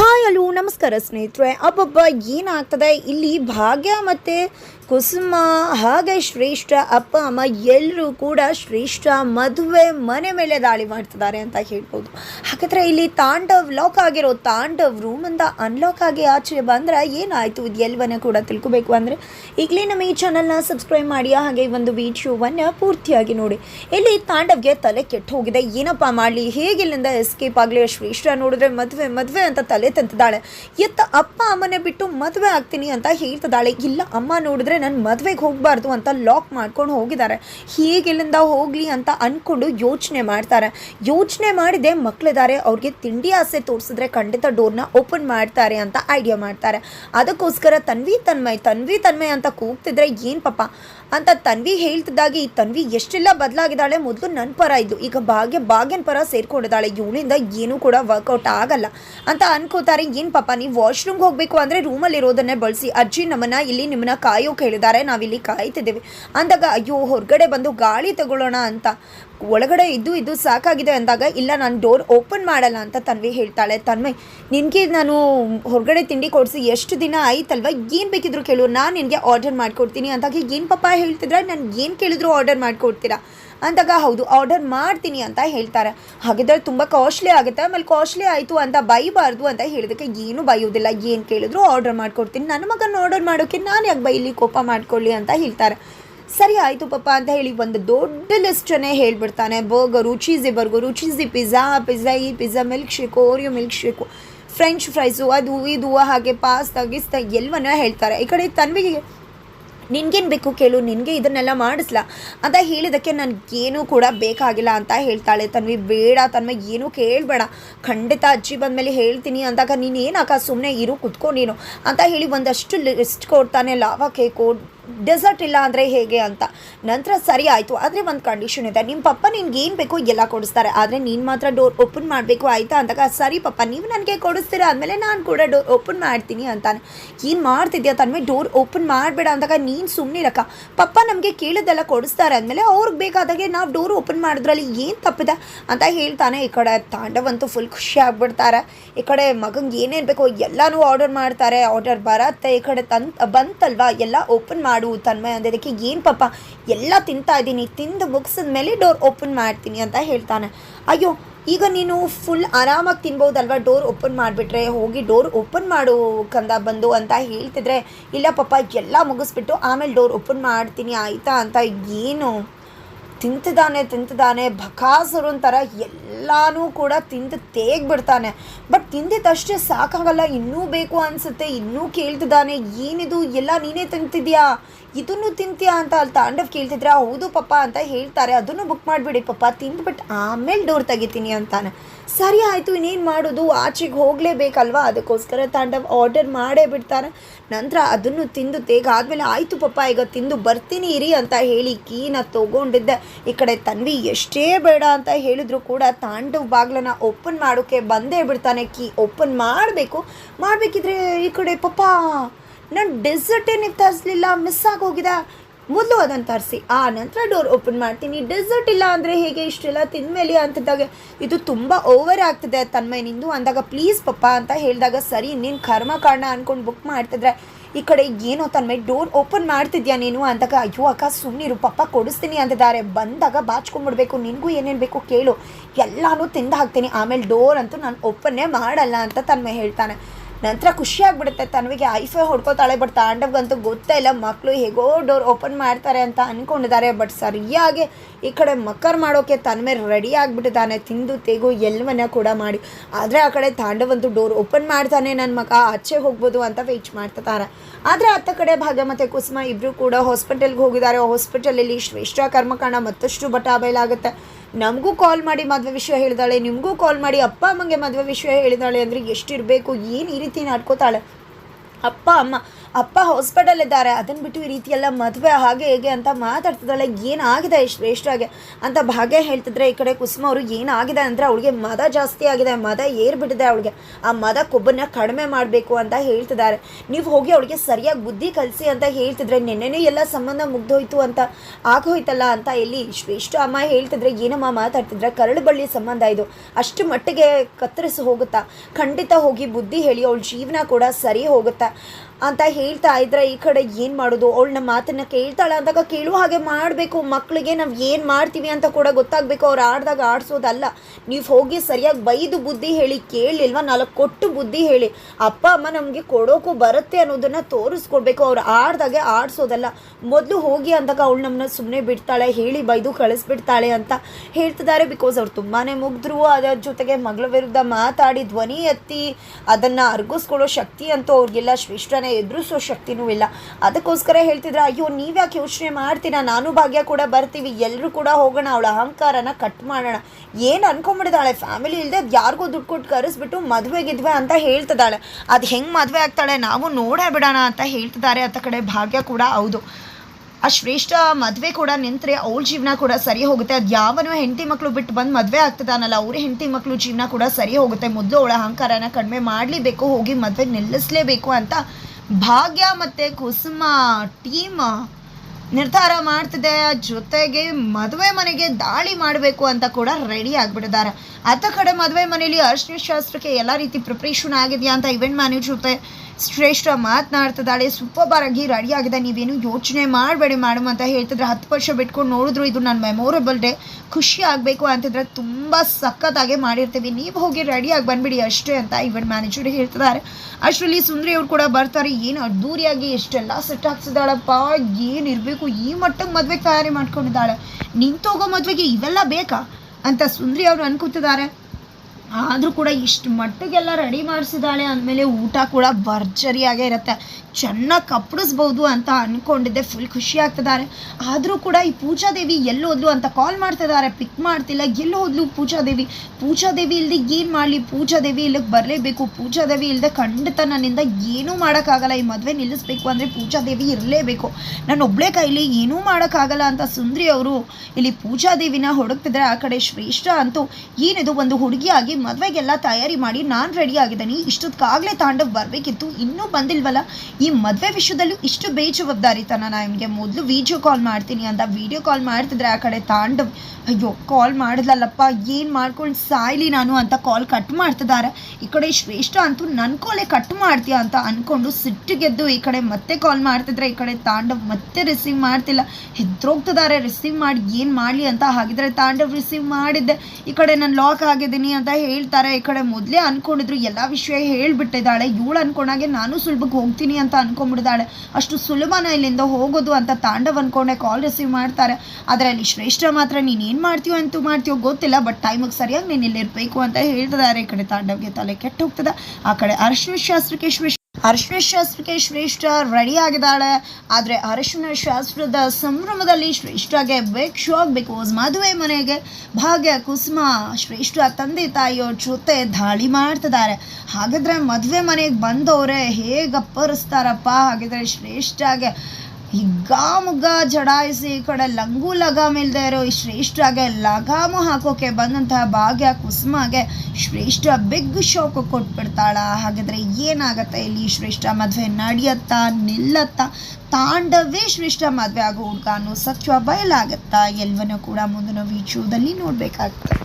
Ha! Hi hello, ನಮಸ್ಕಾರ ಸ್ನೇಹಿತರೆ. ಅಬ್ಬಬ್ಬ, ಏನಾಗ್ತದೆ? ಇಲ್ಲಿ ಭಾಗ್ಯ ಮತ್ತು ಕುಸುಮ, ಹಾಗೆ ಶ್ರೇಷ್ಠ ಅಪ್ಪ, ಅಮ್ಮ ಎಲ್ಲರೂ ಕೂಡ ಶ್ರೇಷ್ಠ ಮದುವೆ ಮನೆ ಮೇಲೆ ದಾಳಿ ಮಾಡ್ತಿದ್ದಾರೆ ಅಂತ ಹೇಳ್ಬೋದು. ಹಾಗಾದರೆ ಇಲ್ಲಿ ತಾಂಡವ್ ಲಾಕ್ ಆಗಿರೋ ತಾಂಡವ್ ರೂಮಿಂದ ಅನ್ಲಾಕ್ ಆಗಿ ಆಚೆ ಬಂದ್ರೆ ಏನಾಯಿತು? ಇದು ಎಲ್ವನ್ನ ಕೂಡ ತಿಳ್ಕೊಬೇಕು ಅಂದರೆ ಈಗಲೇ ನಮ್ಮ ಈ ಚಾನಲ್ನ ಸಬ್ಸ್ಕ್ರೈಬ್ ಮಾಡಿ, ಹಾಗೆ ಈ ಒಂದು ವಿಡಿಯೋವನ್ನು ಪೂರ್ತಿಯಾಗಿ ನೋಡಿ. ಇಲ್ಲಿ ತಾಂಡವ್ಗೆ ತಲೆ ಕೆಟ್ಟು ಹೋಗಿದೆ. ಏನಪ್ಪ ಮಾಡಲಿ? ಹೇಗೆ ಇಲ್ಲಿಂದ ಎಸ್ಕೇಪ್ ಆಗಲಿ? ಶ್ರೇಷ್ಠ ನೋಡಿದ್ರೆ ಮದುವೆ ಮದುವೆ ಅಂತ ತಲೆ ತಂತಿದ್ದಾಳೆ ಎತ್ತ ಅಪ್ಪ ಅಮ್ಮನೆ ಬಿಟ್ಟು ಮದುವೆ ಆಗ್ತೀನಿ ಅಂತ ಹೇಳ್ತಿದ್ದಾಳೆ. ಇಲ್ಲ ಅಮ್ಮ ನೋಡಿದ್ರೆ ನಾನು ಮದುವೆಗೆ ಹೋಗಬಾರ್ದು ಅಂತ ಲಾಕ್ ಮಾಡ್ಕೊಂಡು ಹೋಗಿದ್ದಾರೆ. ಹೇಗೆ ಹೋಗ್ಲಿ ಹೋಗಲಿ ಅಂತ ಅಂದ್ಕೊಂಡು ಯೋಚನೆ ಮಾಡ್ತಾರೆ. ಯೋಚನೆ ಮಾಡಿದೆ ಮಕ್ಕಳಿದ್ದಾರೆ ಅವ್ರಿಗೆ ತಿಂಡಿ ಆಸೆ ತೋರಿಸಿದ್ರೆ ಖಂಡಿತ ಡೋರ್ನ ಓಪನ್ ಮಾಡ್ತಾರೆ ಅಂತ ಐಡಿಯಾ ಮಾಡ್ತಾರೆ. ಅದಕ್ಕೋಸ್ಕರ ತನ್ವಿ ತನ್ಮಯ್ ತನ್ವಿ ತನ್ಮಯ್ ಅಂತ ಕೂಗ್ತಿದ್ರೆ ಏನು ಪಾಪ? ಅಂತ ತನ್ವಿ ಹೇಳ್ತಿದ್ದಾಗೆ ಈ ತನ್ವಿ ಎಷ್ಟೆಲ್ಲ ಬದಲಾಗಿದ್ದಾಳೆ ಮೊದಲು ನನ್ನ ಪರ ಇದ್ದು ಈಗ ಭಾಗ್ಯ, ಭಾಗ್ಯನ ಪರ ಸೇರ್ಕೊಂಡಿದ್ದಾಳೆ. ಇವಳಿಂದ ಏನೂ ಕೂಡ ವರ್ಕೌಟ್ ಆಗಲ್ಲ ಅಂತ ಅನ್ಕೋತಾರೆ. ಏನು ಪಾಪ, ನೀವು ಹೋಗಬೇಕು ರೂಮ್ ಅಲ್ಲಿ ಇರೋದನ್ನೇ ಬಳಸಿ. ಅಜ್ಜಿ ನಮ್ಮನ್ನ ಇಲ್ಲಿ ನಿಮ್ಮನ್ನ ಕಾಯೋಕೆ ಹೇಳಿದ್ದಾರೆ. ನಾವಿಲ್ಲಿ ಕಾಯ್ತಿದ್ದೇವೆ. ಅಂದಾಗ, ಅಯ್ಯೋ, ಹೊರಗಡೆ ಬಂದು ಗಾಳಿ ತಗೊಳ್ಳೋಣ ಅಂತ. ಒಳಗಡೆ ಇದ್ದು ಇದ್ದು ಸಾಕಾಗಿದೆ ಅಂದಾಗ, ಇಲ್ಲ ನಾನು ಡೋರ್ ಓಪನ್ ಮಾಡಲ್ಲ ಅಂತ ತನ್ವಿ ಹೇಳ್ತಾಳೆ. ತನ್ಮಯ್, ನಿನಗೆ ನಾನು ಹೊರಗಡೆ ತಿಂಡಿ ಕೊಡಿಸಿ ಎಷ್ಟು ದಿನ ಆಯ್ತಲ್ವ? ಏನು ಬೇಕಿದ್ರು ಕೇಳು, ನಾನು ನಿನಗೆ ಆರ್ಡರ್ ಮಾಡಿಕೊಡ್ತೀನಿ ಅಂದಾಗ ಏನು ಪಪ್ಪ ಹೇಳ್ತಿದ್ರೆ? ನಾನು ಏನು ಕೇಳಿದ್ರು ಆರ್ಡರ್ ಮಾಡಿಕೊಡ್ತೀರಾ? ಅಂದಾಗ, ಹೌದು ಆರ್ಡರ್ ಮಾಡ್ತೀನಿ ಅಂತ ಹೇಳ್ತಾರೆ. ಹಾಗಿದ್ರೆ ತುಂಬ ಕಾಸ್ಟ್ಲಿ ಆಗುತ್ತೆ. ಆಮೇಲೆ ಕಾಸ್ಟ್ಲಿ ಆಯಿತು ಅಂತ ಬೈಬಾರ್ದು ಅಂತ ಹೇಳಿದಕ್ಕೆ ಏನು ಬೈಯೋದಿಲ್ಲ ಏನು ಕೇಳಿದ್ರು ಆರ್ಡರ್ ಮಾಡ್ಕೊಡ್ತೀನಿ. ನನ್ನ ಮಗನ ಆರ್ಡರ್ ಮಾಡೋಕ್ಕೆ ನಾನು ಯಾಕೆ ಬೈಲಿ? ಕೋಪ ಮಾಡ್ಕೊಳ್ಳಿ ಅಂತ ಹೇಳ್ತಾರೆ. ಸರಿ ಆಯಿತು ಪಪ್ಪ ಅಂತ ಹೇಳಿ ಒಂದು ದೊಡ್ಡ ಲಿಸ್ಟನ್ನೇ ಹೇಳ್ಬಿಡ್ತಾನೆ. Burger cheesy burger cheesy pizza pizza ಈ pizza milk shake Oreo milk shake French fries ಅದು ಇದು, ಹಾಗೆ ಪಾಸ್ತಾ ಗಿಸ್ತಾ ಎಲ್ಲವನ್ನ ಹೇಳ್ತಾರೆ. ಈ ಕಡೆ ತನ್ವಿಗೆ, ನಿನ್ಗೇನು ಬೇಕು ಕೇಳು, ನಿನಗೆ ಇದನ್ನೆಲ್ಲ ಮಾಡಿಸ್ಲಾ. ಅಂತ ಹೇಳಿದಕ್ಕೆ ನನಗೇನು ಕೂಡ ಬೇಕಾಗಿಲ್ಲ ಅಂತ ಹೇಳ್ತಾಳೆ ತನ್ವಿ. ಬೇಡ ತನ್ವಿ ಏನೂ ಕೇಳಬೇಡ. ಖಂಡಿತ ಅಜ್ಜಿ ಬಂದಮೇಲೆ ಹೇಳ್ತೀನಿ ಅಂದಾಗ ನೀನು ಅಕ್ಕ ಸುಮ್ಮನೆ ಇರು, ಕುತ್ಕೊ ನೀನು. ಅಂತ ಹೇಳಿ ಒಂದಷ್ಟು ಲಿಸ್ಟ್ ಕೊಡ್ತಾನೆ. ಲಾವಾ ಕೇಕು ಡೆಸರ್ಟ್ ಇಲ್ಲ ಅಂದರೆ ಹೇಗೆ ಅಂತ. ನಂತರ ಸರಿ ಆಯಿತು. ಆದರೆ ಒಂದು ಕಂಡೀಷನ್ ಇದೆ. ನಿಮ್ಮ ಪಪ್ಪ ನಿನ್ಗೆ ಏನು ಬೇಕೋ ಎಲ್ಲ ಕೊಡಿಸ್ತಾರೆ. ಆದರೆ ನೀನು ಮಾತ್ರ ಡೋರ್ ಓಪನ್ ಮಾಡಬೇಕು ಆಯಿತಾ ಅಂದಾಗ, ಸರಿ ಪಪ್ಪ, ನೀವು ನನಗೆ ಕೊಡಿಸ್ತೀರ ಆದಮೇಲೆ ನಾನು ಕೂಡ ಡೋರ್ ಓಪನ್ ಮಾಡ್ತೀನಿ ಅಂತಾನೆ. ಏನು ಮಾಡ್ತಿದ್ಯಾ ತನ್ಮೆ ಡೋರ್ ಓಪನ್ ಮಾಡಬೇಡ ಅಂದಾಗ ನೀನು ಸುಮ್ಮನಿರಕ್ಕ ಪಪ್ಪ ನಮಗೆ ಕೇಳಿದೆಲ್ಲ ಕೊಡಿಸ್ತಾರೆ ಅಂದಮೇಲೆ, ಅವ್ರಿಗೆ ಬೇಕಾದಾಗೆ ನಾವು ಡೋರ್ ಓಪನ್ ಮಾಡಿದ್ರಲ್ಲಿ ಏನು ತಪ್ಪಿದೆ? ಅಂತ ಹೇಳ್ತಾನೆ. ಈ ಕಡೆ ತಾಂಡವಂತೂ ಫುಲ್ ಖುಷಿ ಆಗಿಬಿಡ್ತಾರೆ. ಈ ಕಡೆ ಮಗಂಗೆ ಏನೇನು ಬೇಕೋ ಎಲ್ಲನೂ ಆರ್ಡರ್ ಮಾಡ್ತಾರೆ. ಆರ್ಡರ್ ಬರತ್ತೆ. ಈ ಕಡೆ ತಂತ ಬಂತಲ್ವಾ? ಎಲ್ಲ ಓಪನ್ ಮಾಡು. ತನ್ಮಯ ಅಂದಿದ್ದಕ್ಕೆ ಏನು ಪಾಪ, ಎಲ್ಲ ತಿಂತಾ ಇದ್ದೀನಿ. ತಿಂದು ಮುಗಿಸಿದ ಮೇಲೆ ಡೋರ್ ಓಪನ್ ಮಾಡ್ತೀನಿ ಅಂತ ಹೇಳ್ತಾನೆ. ಅಯ್ಯೋ, ಈಗ ನೀನು ಫುಲ್ ಆರಾಮಾಗಿ ತಿನ್ಬೋದಲ್ವಾ ಡೋರ್ ಓಪನ್ ಮಾಡಿಬಿಟ್ರೆ, ಹೋಗಿ ಡೋರ್ ಓಪನ್ ಮಾಡು ಕಂದ ಬಂದು ಅಂತ ಹೇಳ್ತಿದ್ರೆ, ಇಲ್ಲ ಪಾಪ, ಎಲ್ಲ ಮುಗಿಸ್ಬಿಟ್ಟು ಆಮೇಲೆ ಡೋರ್ ಓಪನ್ ಮಾಡ್ತೀನಿ, ಆಯಿತಾ ಅಂತ, ಏನು? ತಿಂತಿದ್ದಾನೆ ತಿಂತಿದ್ದಾನೆ ಬಕಾಸುರನ್ ಥರ ಎಲ್ಲನೂ ಕೂಡ ತಿಂದು ತೇಗ್ಬಿಡ್ತಾನೆ. ಬಟ್ ತಿಂದಿದ್ದಷ್ಟೇ ಸಾಕಾಗಲ್ಲ, ಇನ್ನೂ ಬೇಕು ಅನಿಸುತ್ತೆ, ಇನ್ನೂ ಕೇಳ್ತಿದ್ದಾನೆ, ಏನಿದು, ಎಲ್ಲ ನೀನೇ ತಿಂತಿದ್ಯಾ ಇದನ್ನು ತಿಂತೀಯಾ ಅಂತ ಅಲ್ಲಿ ತಾಂಡವ್ ಕೇಳ್ತಿದ್ರೆ, ಹೌದು ಪಪ್ಪ ಅಂತ ಹೇಳ್ತಾರೆ. ಅದನ್ನು ಬುಕ್ ಮಾಡಿಬಿಡಿ ಪಪ್ಪ ತಿಂದ್ಬಿಟ್ಟು ಆಮೇಲೆ ಡೋರ್ ತೆಗಿತೀನಿ ಅಂತಾನೆ. ಸರಿ ಆಯಿತು, ಇನ್ನೇನು ಮಾಡೋದು? ಆಚೆಗೆ ಹೋಗಲೇಬೇಕಲ್ವಾ? ಅದಕ್ಕೋಸ್ಕರ ತಾಂಡವ್ ಆರ್ಡರ್ ಮಾಡೇ ಬಿಡ್ತಾನೆ. ನಂತರ ಅದನ್ನು ತಿಂದು ಆದಮೇಲೆ, ಆಯಿತು ಪಪ್ಪ, ಈಗ ತಿಂದು ಬರ್ತೀನಿ, ಇರಿ ಅಂತ ಹೇಳಿ ಕೀನ ತೊಗೊಂಡಿದ್ದೆ. ಈ ಕಡೆ ತನ್ವಿ ಎಷ್ಟೇ ಬೇಡ ಅಂತ ಹೇಳಿದ್ರು ಕೂಡ ತಾಂಡವ್ ಬಾಗ್ಲನ್ನ ಓಪನ್ ಮಾಡೋಕ್ಕೆ ಬಂದೇ ಬಿಡ್ತಾನೆ ಕೀ. ಓಪನ್ ಮಾಡಬೇಕು. ಮಾಡಬೇಕಿದ್ರೆ ಈ ಕಡೆ ಪಪ್ಪ ನಾನು ಡೆಸರ್ಟ್ ನೀವು ತರಿಸ್ಲಿಲ್ಲ ಮಿಸ್ ಆಗೋಗಿದೆ. ಮೊದಲು ಅದನ್ನು ತರಿಸಿ. ಆ ನಂತರ ಡೋರ್ ಓಪನ್ ಮಾಡ್ತೀನಿ. ಡೆಸರ್ಟ್ ಇಲ್ಲ ಅಂದರೆ ಹೇಗೆ ಇಷ್ಟೆಲ್ಲ ತಿಂದಮೇಲೆ ಅಂತಿದ್ದಾಗ ಇದು ತುಂಬ ಓವರ್ ಆಗ್ತಿದೆ ತನ್ಮೈ ನಿಂದು. ಅಂದಾಗ ಪ್ಲೀಸ್ ಪಪ್ಪ ಅಂತ ಹೇಳಿದಾಗ ಸರಿ ನೀನು ಕರ್ಮ ಕಾರಣ ಅಂದ್ಕೊಂಡು ಬುಕ್ ಮಾಡ್ತಿದ್ರೆ ಈ ಕಡೆ ಏನೋ ತನ್ಮೈ ಡೋರ್ ಓಪನ್ ಮಾಡ್ತಿದ್ಯಾ ನೀನು? ಅಂದಾಗ ಅಯ್ಯೋ ಅಕ್ಕ ಸುಮ್ಮನಿರು ಪಪ್ಪ ಕೊಡಿಸ್ತೀನಿ ಅಂತಿದ್ದಾರೆ. ಬಂದಾಗ ಬಾಚ್ಕೊಂಡ್ಬಿಡ್ಬೇಕು ನಿನಗೂ ಏನೇನು ಬೇಕು ಕೇಳು. ಎಲ್ಲನೂ ತಿಂದು ಹಾಕ್ತೀನಿ ಆಮೇಲೆ ಡೋರ್ ಅಂತೂ ನಾನು ಓಪನ್ನೇ ಮಾಡಲ್ಲ ಅಂತ ತನ್ಮೈ ಹೇಳ್ತಾನೆ. ನಂತರ ಖುಷಿಯಾಗ್ಬಿಡುತ್ತೆ. ತನ್ವಿಗೆ ಐಫೈ ಹೊಡ್ಕೋತಾಳೆ ಬಟ್ ತಾಂಡವ್ಗಂತೂ ಗೊತ್ತೇ ಇಲ್ಲ ಮಕ್ಕಳು ಹೇಗೋ ಡೋರ್ ಓಪನ್ ಮಾಡ್ತಾರೆ ಅಂತ ಅಂದ್ಕೊಂಡಿದ್ದಾರೆ ಬಟ್ ಸರಿಯಾಗಿ ಈ ಕಡೆ ಮಕ್ಕರ್ ಮಾಡೋಕ್ಕೆ ತನ್ಮೇ ರೆಡಿ ಆಗಿಬಿಟ್ಟಿದ್ದಾನೆ. ತಿಂದು ತೆಗು ಎಲ್ಲವನ್ನ ಕೂಡ ಮಾಡಿ. ಆದರೆ ಆ ಕಡೆ ತಾಂಡವಂತೂ ಡೋರ್ ಓಪನ್ ಮಾಡ್ತಾನೆ ನನ್ನ ಮಗ. ಆಚೆ ಹೋಗ್ಬೋದು ಅಂತ ವೇಟ್ ಮಾಡ್ತಿದ್ದಾರೆ. ಆದರೆ ಅತ್ತ ಕಡೆ ಭಾಗ್ಯ ಮತ್ತು ಕುಸುಮ ಇಬ್ಬರು ಕೂಡ ಹಾಸ್ಪಿಟಲ್ಗೆ ಹೋಗಿದ್ದಾರೆ. ಹಾಸ್ಪಿಟಲಲ್ಲಿ ಶ್ರೇಷ್ಠ ಕರ್ಮಕಾಂಡ ಮತ್ತಷ್ಟು ಬಟ ಬಯಲಾಗುತ್ತೆ ನಮಗೂ ಕಾಲ್ ಮಾಡಿ ಮದುವೆ ವಿಷಯ ಹೇಳಿದಾಳೆ, ನಿಮಗೂ ಕಾಲ್ ಮಾಡಿ ಅಪ್ಪ ಅಮ್ಮಂಗೆ ಮದುವೆ ವಿಷಯ ಹೇಳಿದಾಳೆ ಅಂದರೆ ಎಷ್ಟಿರಬೇಕು, ಏನು ಈ ರೀತಿ ನಾಟ್ಕೋತಾಳೆ ಅಪ್ಪ, ಅಮ್ಮ ಅಪ್ಪ ಹಾಸ್ಪಿಟಲ್ ಇದ್ದಾರೆ ಅದನ್ನ ಬಿಟ್ಟು ಈ ರೀತಿ ಎಲ್ಲ ಮದುವೆ ಹಾಗೆ ಹೇಗೆ ಅಂತ ಮಾತಾಡ್ತಿದ್ದಾಳೆ. ಏನಾಗಿದೆ ಶ್ರೇಷ್ಠಗೆ ಅಂತ ಭಾಗ್ಯ ಹೇಳ್ತಿದ್ರೆ ಈ ಕಡೆ ಕುಸುಮ ಅವರು ಏನಾಗಿದೆ ಅಂದರೆ ಅವಳಿಗೆ ಮದ ಜಾಸ್ತಿ ಆಗಿದೆ. ಮದ ಏರ್ಬಿಟ್ಟಿದೆ ಅವಳಿಗೆ. ಆ ಮದ ಕೊಬ್ಬನ್ನ ಕಡಿಮೆ ಮಾಡಬೇಕು ಅಂತ ಹೇಳ್ತಿದ್ದಾರೆ. ನೀವು ಹೋಗಿ ಅವಳಿಗೆ ಸರಿಯಾಗಿ ಬುದ್ಧಿ ಕಲಿಸಿ ಅಂತ ಹೇಳ್ತಿದ್ರೆ ನೆನ್ನೆನೇ ಎಲ್ಲ ಸಂಬಂಧ ಮುಗ್ದೋಯ್ತು ಅಂತ ಆಗೋಯ್ತಲ್ಲ ಅಂತ ಇಲ್ಲಿ ಶ್ರೇಷ್ಠ ಅಮ್ಮ ಹೇಳ್ತಿದ್ರೆ ಏನಮ್ಮ ಮಾತಾಡ್ತಿದ್ರೆ? ಕರಳು ಬಳ್ಳಿ ಸಂಬಂಧ ಇದು. ಅಷ್ಟು ಮಟ್ಟಿಗೆ ಕತ್ತರಿಸಿ ಹೋಗುತ್ತಾ? ಖಂಡಿತ ಹೋಗಿ ಬುದ್ಧಿ ಹೇಳಿ, ಅವಳ ಜೀವನ ಕೂಡ ಸರಿ ಹೋಗುತ್ತಾ? ಅಂತ ಹೇಳ್ತಾ ಇದ್ರೆ ಈ ಕಡೆ ಏನು ಮಾಡೋದು? ಅವಳು ನಮ್ಮ ಮಾತನ್ನು ಕೇಳ್ತಾಳೆ ಅಂದಾಗ ಕೇಳುವ ಹಾಗೆ ಮಾಡಬೇಕು. ಮಕ್ಕಳಿಗೆ ನಾವು ಏನು ಮಾಡ್ತೀವಿ ಅಂತ ಕೂಡ ಗೊತ್ತಾಗಬೇಕು. ಅವ್ರು ಆಡಿದಾಗ ಆಡಿಸೋದಲ್ಲ. ನೀವು ಹೋಗಿ ಸರಿಯಾಗಿ ಬೈದು ಬುದ್ಧಿ ಹೇಳಿ, ಕೇಳಿಲ್ವಾ? ನಾಲ್ಕು ಕೊಟ್ಟು ಬುದ್ಧಿ ಹೇಳಿ. ಅಪ್ಪ, ಅಮ್ಮ ನಮಗೆ ಕೊಡೋಕ್ಕೂ ಬರುತ್ತೆ ಅನ್ನೋದನ್ನು ತೋರಿಸ್ಕೊಡ್ಬೇಕು. ಅವ್ರು ಆಡ್ದಾಗೆ ಆಡಿಸೋದಲ್ಲ. ಮೊದಲು ಹೋಗಿ ಅಂದಾಗ ಅವಳು ನಮ್ಮನ್ನ ಸುಮ್ಮನೆ ಬಿಡ್ತಾಳೆ, ಹೇಳಿ ಬೈದು ಕಳಿಸ್ಬಿಡ್ತಾಳೆ ಅಂತ ಹೇಳ್ತಿದ್ದಾರೆ ಬಿಕಾಸ್ ಅವ್ರು ತುಂಬಾ ಮುಗ್ದ್ರು. ಅದರ ಜೊತೆಗೆ ಮಗಳ ವಿರುದ್ಧ ಮಾತಾಡಿ ಧ್ವನಿ ಎತ್ತಿ ಅದನ್ನು ಅರ್ಗಿಸ್ಕೊಳ್ಳೋ ಶಕ್ತಿ ಅಂತೂ ಅವ್ರಿಗೆಲ್ಲ ಶ್ರೇಷ್ಠನೇ ಎದುರಿಸೋ ಶಕ್ತಿನೂ ಇಲ್ಲ. ಅದಕ್ಕೋಸ್ಕರ ಹೇಳ್ತಿದ್ರೆ, ಅಯ್ಯೋ, ನೀವ್ಯಾಕೆ ಯೋಚನೆ ಮಾಡ್ತೀರಾ? ನಾನು ಭಾಗ್ಯ ಕೂಡ ಬರ್ತೀವಿ. ಎಲ್ಲರೂ ಕೂಡ ಹೋಗೋಣ. ಅವಳ ಅಹಂಕಾರನ ಕಟ್ ಮಾಡೋಣ. ಏನು ಅನ್ಕೊಂಬಿಡಿದಾಳೆ ಫ್ಯಾಮಿಲಿ ಇಲ್ಲದೆ ಯಾರಿಗೂ ದುಡ್ಡು ಕೊಟ್ಟು ಕರೆಸ್ಬಿಟ್ಟು ಮದುವೆಗಿದ್ವೆ ಅಂತ ಹೇಳ್ತಿದ್ದಾಳೆ. ಅದು ಹೆಂಗೆ ಮದುವೆ ಆಗ್ತಾಳೆ? ನಾವು ನೋಡೇ ಬಿಡೋಣ ಅಂತ ಹೇಳ್ತಿದ್ದಾರೆ. ಅಂತ ಕಡೆ ಭಾಗ್ಯ ಕೂಡ ಹೌದು. ಆ ಶ್ರೇಷ್ಠ ಮದುವೆ ಕೂಡ ನಿಂತರೆ ಅವಳ ಜೀವನ ಕೂಡ ಸರಿ ಹೋಗುತ್ತೆ. ಅದು ಯಾವನು ಹೆಂಡತಿ ಮಕ್ಕಳು ಬಿಟ್ಟು ಬಂದು ಮದುವೆ ಆಗ್ತದಾನಲ್ಲ ಅವ್ರ ಹೆಂಡತಿ ಮಕ್ಕಳು ಜೀವನ ಕೂಡ ಸರಿ ಹೋಗುತ್ತೆ. ಮೊದಲು ಅವಳ ಅಹಂಕಾರನ ಕಡಿಮೆ ಮಾಡಲೇಬೇಕು, ಹೋಗಿ ಮದುವೆ ನಿಲ್ಲಿಸಲೇಬೇಕು ಅಂತ ಭಾಗ್ಯ ಮತ್ತು ಕುಸುಮ ಟೀಮ್ ನಿರ್ಧಾರ ಮಾಡ್ತಿದೆ. ಜೊತೆಗೆ ಮದುವೆ ಮನೆಗೆ ದಾಳಿ ಮಾಡಬೇಕು ಅಂತ ಕೂಡ ರೆಡಿ ಆಗಿಬಿಟ್ಟಿದ್ದಾರೆ. ಅತ್ತ ಕಡೆ ಮದುವೆ ಮನೆಯಲ್ಲಿ ಅರ್ಶಿನ ಶಾಸ್ತ್ರಕ್ಕೆ ಎಲ್ಲ ರೀತಿ ಪ್ರಿಪ್ರೇಷನ್ ಆಗಿದೆಯಾ ಅಂತ ಇವೆಂಟ್ ಮ್ಯಾನೇಜ್ ಜೊತೆ ಶ್ರೇಷ್ಠ ಮಾತನಾಡ್ತಿದ್ದಾಳೆ. ಸೂಪರ್ ಆಗಿ ರೆಡಿ ಆಗಿದೆ. ನೀವೇನು ಯೋಚನೆ ಮಾಡಬೇಡಿ ಮೇಡಮ್ ಅಂತ ಹೇಳ್ತಿದ್ರೆ ಹತ್ತು ವರ್ಷ ಬಿಟ್ಕೊಂಡು ನೋಡಿದ್ರು ಇದು ನನ್ನ ಮೆಮೊರೇಬಲ್ ಡೇ ಖುಷಿ ಆಗಬೇಕು ಅಂತಿದ್ರೆ ತುಂಬ ಸಖತ್ತಾಗೆ ಮಾಡಿರ್ತೀವಿ. ನೀವು ಹೋಗಿ ರೆಡಿಯಾಗಿ ಬಂದ್ಬಿಡಿ ಅಷ್ಟೇ ಅಂತ ಇವೆಂಟ್ ಮ್ಯಾನೇಜರ್ ಹೇಳ್ತಿದ್ದಾರೆ. ಅಷ್ಟರಲ್ಲಿ ಸುಂದ್ರಿ ಅವ್ರು ಕೂಡ ಬರ್ತಾರೆ. ಏನು ಅದ್ದೂರಿಯಾಗಿ ಎಷ್ಟೆಲ್ಲ ಸೆಟ್ ಹಾಕ್ಸಿದಾಳಪ್ಪ ಏನಿರಬೇಕು ಈ ಮಟ್ಟಕ್ಕೆ ಮದುವೆಗೆ ತಯಾರಿ ಮಾಡ್ಕೊಂಡಿದ್ದಾಳೆ. ನಿಂತೋಗೋ ಮದುವೆಗೆ ಇವೆಲ್ಲ ಬೇಕಾ? ಅಂತ ಸುಂದ್ರಿ ಅವರು ಅನ್ಕೋತಿದ್ದಾರೆ. ಆದರೂ ಕೂಡ ಇಷ್ಟು ಮಟ್ಟಿಗೆಲ್ಲ ರೆಡಿ ಮಾಡಿಸಿದಾಳೆ ಅಂದಮೇಲೆ ಊಟ ಕೂಡ ಭರ್ಜರಿಯಾಗೇ ಇರುತ್ತೆ. ಚೆನ್ನಾಗಿ ಕಪ್ಪಡಿಸ್ಬೋದು ಅಂತ ಅಂದ್ಕೊಂಡಿದ್ದೆ ಫುಲ್ ಖುಷಿ ಆಗ್ತಿದ್ದಾರೆ ಆದರೂ ಕೂಡ ಈ ಪೂಜಾದೇವಿ ಎಲ್ಲಿ ಹೋದ್ಲು ಅಂತ ಕಾಲ್ ಮಾಡ್ತಿದ್ದಾರೆ ಪಿಕ್ ಮಾಡ್ತಿಲ್ಲ. ಎಲ್ಲಿ ಹೋದ್ಲು ಪೂಜಾದೇವಿ? ಪೂಜಾದೇವಿ ಇಲ್ಲದೆ ಏನು ಮಾಡಲಿ? ಪೂಜಾದೇವಿ ಇಲ್ಲಿಗೆ ಬರಲೇಬೇಕು. ಪೂಜಾದೇವಿ ಇಲ್ಲದೆ ಖಂಡಿತ ನನ್ನಿಂದ ಏನೂ ಮಾಡೋಕ್ಕಾಗಲ್ಲ. ಈ ಮದುವೆ ನಿಲ್ಲಿಸ್ಬೇಕು ಅಂದರೆ ಪೂಜಾದೇವಿ ಇರಲೇಬೇಕು. ನಾನು ಒಬ್ಬಳೇ ಕೈಲಿ ಏನೂ ಮಾಡೋಕ್ಕಾಗಲ್ಲ ಅಂತ ಸುಂದ್ರಿ ಅವರು ಇಲ್ಲಿ ಪೂಜಾದೇವಿನ ಹುಡುಕ್ತಿದ್ರೆ ಆ ಕಡೆ ಶ್ರೇಷ್ಠ ಅಂತೂ ಏನಿದು? ಒಂದು ಹುಡುಗಿಯಾಗಿ ಮದುವೆಗೆಲ್ಲ ತಯಾರಿ ಮಾಡಿ ನಾನು ರೆಡಿ ಆಗಿದ್ದೀನಿ. ಇಷ್ಟೊತ್ತಿಗಾಗಲೇ ತಾಂಡವ್ ಬರಬೇಕಿತ್ತು. ಇನ್ನೂ ಬಂದಿಲ್ವಲ್ಲ? ಈ ಮದುವೆ ವಿಷಯದಲ್ಲೂ ಇಷ್ಟು ಬೇಜವಾಬ್ದಾರಿತನ ನಾನು ನಿಮಗೆ ಮೊದಲು ವಿಡಿಯೋ ಕಾಲ್ ಮಾಡ್ತೀನಿ ಅಂತ. ವಿಡಿಯೋ ಕಾಲ್ ಮಾಡ್ತಿದ್ರೆ ಆ ಕಡೆ ತಾಂಡವ್, ಅಯ್ಯೋ ಕಾಲ್ ಮಾಡಿದ್ಲಲ್ಲಪ್ಪ ಏನು ಮಾಡ್ಕೊಂಡು ಸಾಯ್ಲಿ ನಾನು ಅಂತ ಕಾಲ್ ಕಟ್ ಮಾಡ್ತಿದ್ದಾರೆ ಈ ಕಡೆ ಶ್ರೇಷ್ಠ ಅಂತೂ ನನ್ನ ಕಾಲೇ ಕಟ್ ಮಾಡ್ತೀಯ ಅಂತ ಅಂದ್ಕೊಂಡು ಸಿಟ್ಟಿಗೆದ್ದು ಈ ಕಡೆ ಮತ್ತೆ ಕಾಲ್ ಮಾಡ್ತಿದ್ರೆ ಈ ಕಡೆ ತಾಂಡವ್ ಮತ್ತೆ ರಿಸೀವ್ ಮಾಡ್ತಿಲ್ಲ. ಹೆದ್ರೋಗ್ತಿದ್ದಾರೆ ರಿಸೀವ್ ಮಾಡಿ, ಏನು ಮಾಡಲಿ? ಅಂತ. ಹಾಗಿದ್ರೆ ತಾಂಡವ್ ರಿಸೀವ್ ಮಾಡಿದ್ದೆ. ಈ ಕಡೆ ನಾನು ಲಾಕ್ ಆಗಿದ್ದೀನಿ ಅಂತ ಹೇಳ್ತಾರೆ, ಈ ಕಡೆ ಮೊದಲೇ ಅನ್ಕೊಂಡಿದ್ರು, ಎಲ್ಲ ವಿಷಯ ಹೇಳ್ಬಿಟ್ಟಿದ್ದಾಳೆ. ಇವಳು ಅನ್ಕೊಂಡಾಗೆ ನಾನು ಸುಲಭಕ್ಕೆ ಹೋಗ್ತೀನಿ ಅಂತ ಅನ್ಕೊಂಡ್ಬಿಟ್ಟಿದ್ದಾಳೆ ಅಷ್ಟು ಸುಲಭನ ಇಲ್ಲಿಂದ ಹೋಗೋದು ಅಂತ ತಾಂಡವ್ ಅನ್ಕೊಂಡೆ ಕಾಲ್ ರಿಸೀವ್ ಮಾಡ್ತಾರೆ. ಅದರಲ್ಲಿ ಶ್ರೇಷ್ಠ ಮಾತ್ರ, ನೀನು ಏನು ಮಾಡ್ತೀಯೋ ಅಂತೂ ಮಾಡ್ತೀಯೋ ಗೊತ್ತಿಲ್ಲ ಬಟ್ ಟೈಮಿಗೆ ಸರಿಯಾಗಿ ನೀನು ಇಲ್ಲಿರಬೇಕು ಅಂತ ಹೇಳ್ತಿದ್ದಾರೆ. ಈ ಕಡೆ ತಾಂಡವ್ಗೆ ತಲೆ ಕೆಟ್ಟು ಹೋಗ್ತದೆ. ಆ ಕಡೆ ಅರ್ಶ್ವಿಶ್ವಾಸ್ತ್ರಕ್ಕೆ ಅರಿಶಿನ ಶಾಸ್ತ್ರಕ್ಕೆ ಶ್ರೇಷ್ಠ ರೆಡಿ ಆಗಿದ್ದಾಳೆ. ಆದರೆ ಅರಿಶಿನ ಶಾಸ್ತ್ರದ ಸಂಭ್ರಮದಲ್ಲಿ ಶ್ರೇಷ್ಠಗೆ ಬೇಕು ಶಾಕ್ ಬಿಕಾಸ್ ಮದುವೆ ಮನೆಗೆ ಭಾಗ್ಯ ಕುಸುಮ ಶ್ರೇಷ್ಠ ತಂದೆ ತಾಯಿಯವ್ರ ಜೊತೆ ದಾಳಿ ಮಾಡ್ತಿದ್ದಾರೆ. ಹಾಗಿದ್ರೆ ಮದುವೆ ಮನೆಗೆ ಬಂದವರೇ ಹೇಗೆ ಅಪ್ಪರಿಸ್ತಾರಪ್ಪ ಹಾಗಿದ್ರೆ ಶ್ರೇಷ್ಠಗೆ ಹಿಗ್ಗ ಮುಗ್ಗ ಜಡಾಯಿಸಿ ಈ ಕಡೆ ಲಂಗು ಲಗಾಮ್ ಇಲ್ಲದೆ ಇರೋ ಈ ಶ್ರೇಷ್ಠಗೆ ಲಗಾಮು ಹಾಕೋಕೆ ಬಂದಂತಹ ಭಾಗ್ಯ ಕುಸುಮಾಗೆ ಶ್ರೇಷ್ಠ ಬಿಗ್ ಶೋಕ ಕೊಟ್ಬಿಡ್ತಾಳ. ಹಾಗಾದ್ರೆ ಏನಾಗತ್ತೆ ಇಲ್ಲಿ ಶ್ರೇಷ್ಠ ಮದುವೆ ನಡೆಯತ್ತಾ ನಿಲ್ಲತ್ತಾ? ತಾಂಡವೇ ಶ್ರೇಷ್ಠ ಮದುವೆ ಆಗೋ ಹುಡುಗ ಅನ್ನೋ ಬಯಲಾಗತ್ತಾ? ಎಲ್ಲವನ್ನೂ ಕೂಡ ಮುಂದಿನ ವಿಡಿಯೋದಲ್ಲಿ ನೋಡಬೇಕಾಗುತ್ತೆ